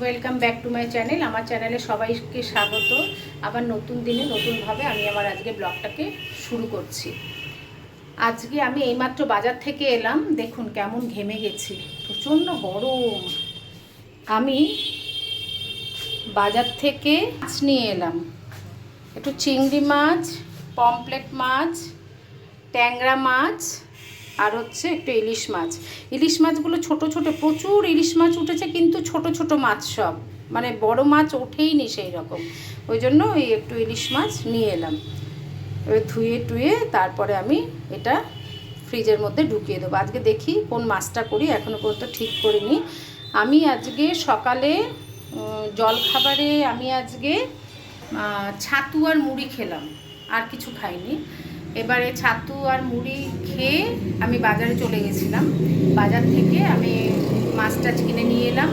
Welcome back to my channel. আমার চ্যানেলে সবাইকে স্বাগত। আবার নতুন দিনে নতুনভাবে আমি আমার আজকে ব্লগটাকে শুরু করছি। আজকে আমি এইমাত্র বাজার থেকে এলাম। দেখুন কেমন ঘেমে গেছি। প্রচণ্ড গরম। আমি বাজার থেকে মাছ নিয়ে এলাম। একটু চিংড়ি মাছ পমপ্লেট মাছ, ট্যাংরা মাছ আর হচ্ছে একটু ইলিশ মাছ। ইলিশ মাছগুলো ছোট ছোট, প্রচুর ইলিশ মাছ উঠেছে কিন্তু ছোট ছোট মাছ সব। মানে বড় মাছ ওঠেই নি সেই রকম ওই জন্য ওই একটু ইলিশ মাছ নিয়ে এলাম। এবার ধুয়ে টুয়ে তারপরে আমি এটা ফ্রিজের মধ্যে ঢুকিয়ে দেবো। আজকে দেখি কোন মাছটা করি এখনও পর্যন্ত ঠিক করিনি। আমি আজকে সকালে জলখাবারে আমি আজকে ছাতু আর মুড়ি খেলাম। আর কিছু খাইনি। এবারে ছাতু আর মুড়ি খেয়ে আমি বাজারে চলে গেছিলাম। বাজার থেকে আমি মাছ টাছ কিনে নিয়ে এলাম।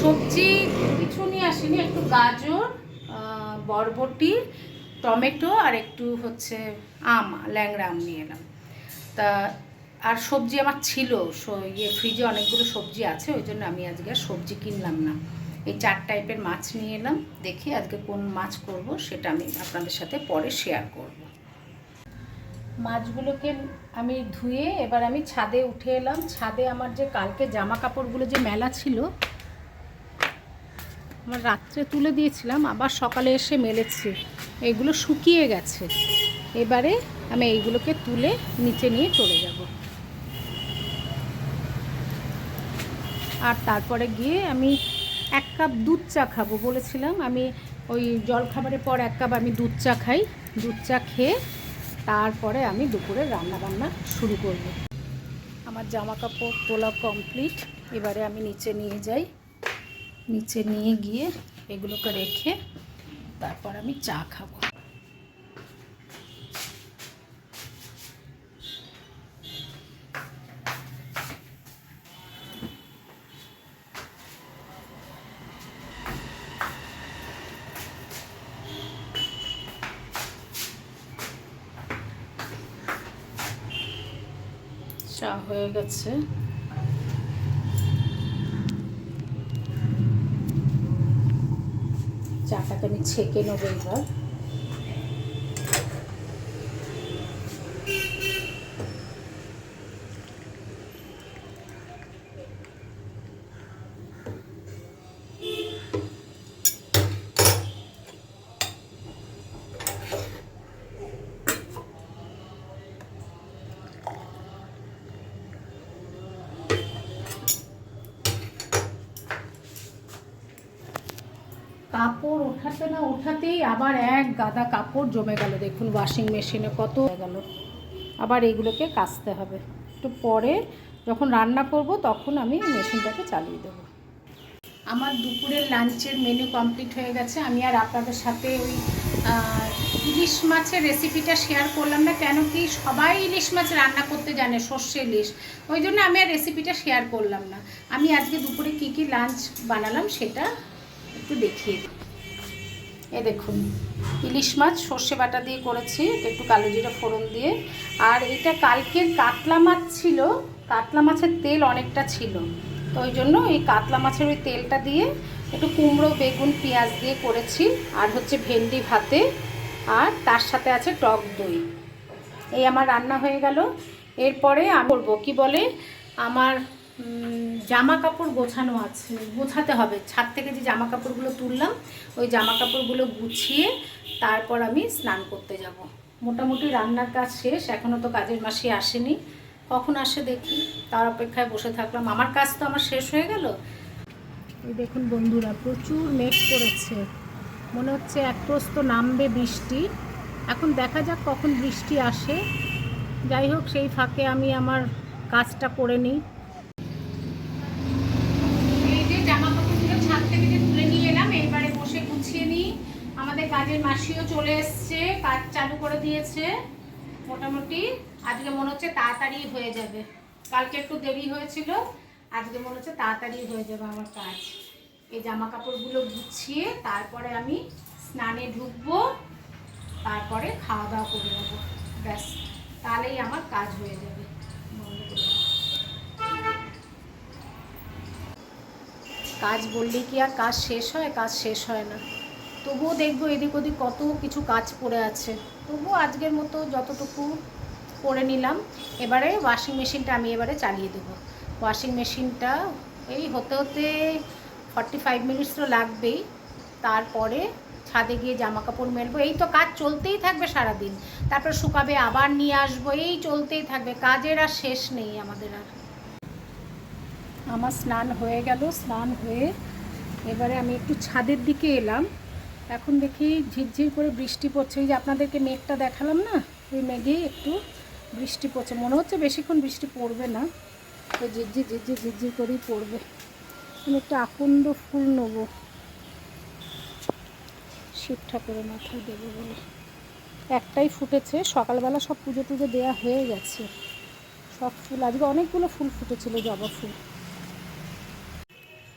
সবজি কিছু নিয়ে আসিনি, একটু গাজর বরবটি, টমেটো আর একটু হচ্ছে আম, ল্যাংড়া আম নিয়ে এলাম। তা, আর সবজি আমার ছিল ইয়ে ফ্রিজে অনেকগুলো সবজি আছে, ওই জন্য আমি আজকে আর সবজি কিনলাম না। এই চার টাইপের মাছ নিয়ে এলাম, দেখি আজকে কোন মাছ করব, সেটা আমি আপনাদের সাথে পরে শেয়ার করব। মাছগুলোকে আমি ধুয়ে এবার আমি ছাদে উঠে এলাম। ছাদে আমার যে কালকে জামা কাপড়গুলো যে মেলা ছিল, আমার রাত্রে তুলে দিয়েছিলাম, আবার সকালে এসে মেলেছি। এগুলো শুকিয়ে গেছে। এবারে আমি এইগুলোকে তুলে নিচে নিয়ে চলে যাব। আর তারপরে গিয়ে আমি এক কাপ দুধ চা খাব বলেছিলাম। আমি ওই জলখাবারের পর এক কাপ আমি দুধ চা খাই। দুধ চা খেয়ে তারপরে আমি দুপুরে রান্না বান্না শুরু করব। আমার জামা কাপড় তোলা কমপ্লিট এবারে আমি নিচে নিয়ে যাই। নিচে নিয়ে গিয়ে এগুলোকে রেখে তারপর আমি চা খাব। চা হয়ে গেছে। চাটাকে আমি ছেঁকে নেব এবার। কাপড় ওঠাতে না ওঠাতেই আবার এক গাদা কাপড় জমে গেল। দেখুন ওয়াশিং মেশিনে কত গেল। আবার এইগুলোকে কাচতে হবে। একটু পরে যখন রান্না করব, তখন আমি মেশিনটাকে চালিয়ে দেবো। আমার দুপুরের লাঞ্চের মেনু কমপ্লিট হয়ে গেছে। আমি আর আপনাদের সাথে ওই ইলিশ মাছের রেসিপিটা শেয়ার করলাম না। কেন কি সবাই ইলিশ মাছ রান্না করতে জানে, সর্ষে ইলিশ। ওই জন্য আমি আর রেসিপিটা শেয়ার করলাম না। আমি আজকে দুপুরে কী কী লাঞ্চ বানালাম, সেটা একটু দেখিয়ে দিই। এ দেখুন, ইলিশ মাছ সর্ষে বাটা দিয়ে করেছি একটু কালো জিরা ফোড়ন দিয়ে। আর এটা কালকের কাতলা মাছ ছিল, কাতলা মাছের তেল অনেকটা ছিল। তো ওই জন্য এই কাতলা মাছের ওই তেলটা দিয়ে একটু কুমড়ো, বেগুন, পেঁয়াজ দিয়ে করেছি, আর হচ্ছে ভেন্ডি ভাতে, আর তার সাথে আছে টক দই। এই আমার রান্না হয়ে গেল। এরপরে আমি করব, কী বলে? আমার জামা কাপড় গোছানো আছে। গোছাতে হবে। ছাদ থেকে যে জামা কাপড়গুলো তুললাম, ওই জামা কাপড়গুলো গুছিয়ে তারপর আমি স্নান করতে যাব। মোটামুটি রান্নার কাজ শেষ। এখনও তো কাজের মাসে আসেনি। কখন আসে দেখি। তার অপেক্ষায় বসে থাকলাম। আমার কাজ তো আমার শেষ হয়ে গেল। এই দেখুন বন্ধুরা, প্রচুর মেঘ করেছে। মনে হচ্ছে এক প্রস্ত নামবে বৃষ্টি। এখন দেখা যাক কখন বৃষ্টি আসে। যাই হোক, সেই ফাঁকে আমি আমার কাজটা করে নিই এই যে জামা কাপড়গুলো ছাদ থেকে যে তুলে নিয়ে এলাম এইবারে বসে গুছিয়ে নিই আমাদের কাজের মাসিও চলে এসছে, কাজ চালু করে দিয়েছে, মোটামুটি। আজকে মনে হচ্ছে তাড়াতাড়ি হয়ে যাবে। কালকে একটু দেরি হয়েছিল, আজকে মনে হচ্ছে তাড়াতাড়ি হয়ে যাবে আমার কাজ। এই জামা কাপড়গুলো গুছিয়ে তারপরে আমি স্নানে ঢুকবো, তারপরে খাওয়া দাওয়া করে নেব। ব্যাস, তাহলেই আমার কাজ হয়ে যাবে। কাজ বললেই কি আর কাজ শেষ হয়? কাজ শেষ হয় না। তবুও দেখব এদিক ওদিক কত কিছু কাজ পড়ে আছে। তবুও আজকের মতো যতটুকু করে নিলাম, এবারে ওয়াশিং মেশিনটা আমি এবারে চালিয়ে দেবো। ওয়াশিং মেশিনটা এই হতে হতে ফর্টি ফাইভ মিনিটস তো লাগবেই, তারপরে ছাদে গিয়ে জামা কাপড় মেলবো। এই তো কাজ চলতেই থাকবে সারাদিন, তারপর শুকাবে, আবার নিয়ে আসব, এই চলতেই থাকবে, কাজের আর শেষ নেই আমাদের আর। আমার স্নান হয়ে গেল, স্নান হয়ে এবারে আমি একটু ছাদের দিকে এলাম। এখন দেখি ঝিরঝির করে বৃষ্টি পড়ছে। ওই যে আপনাদেরকে মেঘটা দেখালাম না? ওই মেঘেই একটু বৃষ্টি পড়ছে। মনে হচ্ছে বেশিক্ষণ বৃষ্টি পড়বে না। ওই ঝিরঝির ঝিরঝির ঝিরঝির করেই পড়বে। আমি একটা আকন্দ ফুল নেব। শিব ঠাকুরের মাথায় দেবো বলে। একটাই ফুটেছে। সকালবেলা সব পুজো টুজো দেওয়া হয়ে গেছে। সব ফুল আজকে অনেকগুলো ফুল ফুটেছিল জবা ফুল।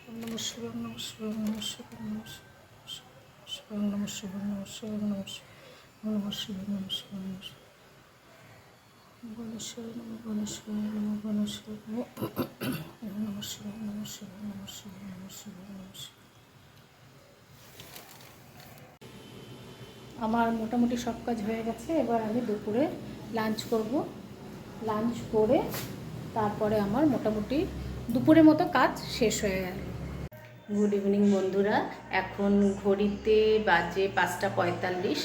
ওম নমঃ শিবায়, ওম নমঃ শিবায়, ওম নম শিব নম শিব নম শিব নম শিব নম শিব নম গণেশ্বর নম গণেশ্বর নম গণেশ্বর নম শিব নম শিব নম শিব নম শিব নম শিব আমার মোটামুটি সব কাজ হয়ে গেছে এবার আমি দুপুরে লাঞ্চ করব লাঞ্চ করে তারপরে আমার মোটামুটি দুপুরের মতো কাজ শেষ হয়ে গেল গুড ইভিনিং বন্ধুরা। এখন ঘড়িতে বাজে পাঁচটা পঁয়তাল্লিশ।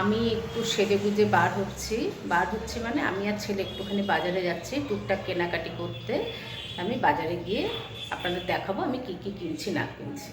আমি একটু সেজে গুজে বার হচ্ছি। বার হচ্ছি মানে আমি আর ছেলে একটুখানি বাজারে যাচ্ছি, টুকটাক কেনাকাটি করতে। আমি বাজারে গিয়ে আপনাদের দেখাবো আমি কি কি কিনছি, না কিনছি।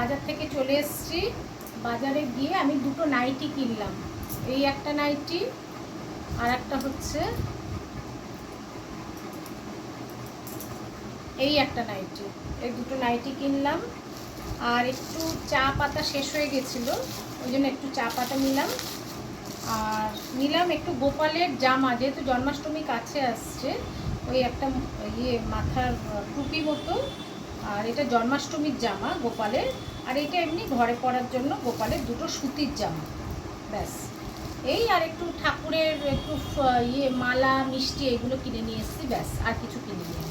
বাজার থেকে চলে এসেছি। বাজারে গিয়ে আমি দুটো নাইটি কিনলাম। এই একটা নাইটি আর একটা হচ্ছে এই একটা নাইটি। এই দুটো নাইটি কিনলাম। আর একটু চা পাতা শেষ হয়ে গেছিল, ওই জন্য একটু চা পাতা নিলাম। আর নিলাম একটু গোপালের জামা, যেহেতু জন্মাষ্টমী কাছে আসছে, ওই একটা ইয়ে মাথার টুপি মতো। আর এটা জন্মাষ্টমীর জামা গোপালের। আর এটা এমনি ঘরে পরার জন্য গোপালের দুটো সুতির জামা। ব্যাস। এই আর একটু ঠাকুরের একটু ইয়ে মালা, মিষ্টি এগুলো কিনে নিয়ে এসেছি, ব্যাস, আর কিছু কিনে নিয়ে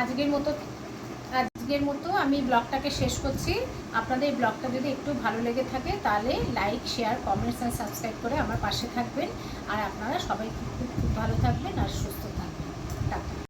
আজকের মতো আজকের মতো আমি ব্লগটাকে শেষ করছি। আপনাদের এই ব্লগটা যদি একটু ভালো লেগে থাকে, তাহলে like, share, comments and subscribe করে আমার পাশে থাকবেন। আর আপনারা সবাই খুব খুব ভালো থাকবেন আর সুস্থ থাকবেন।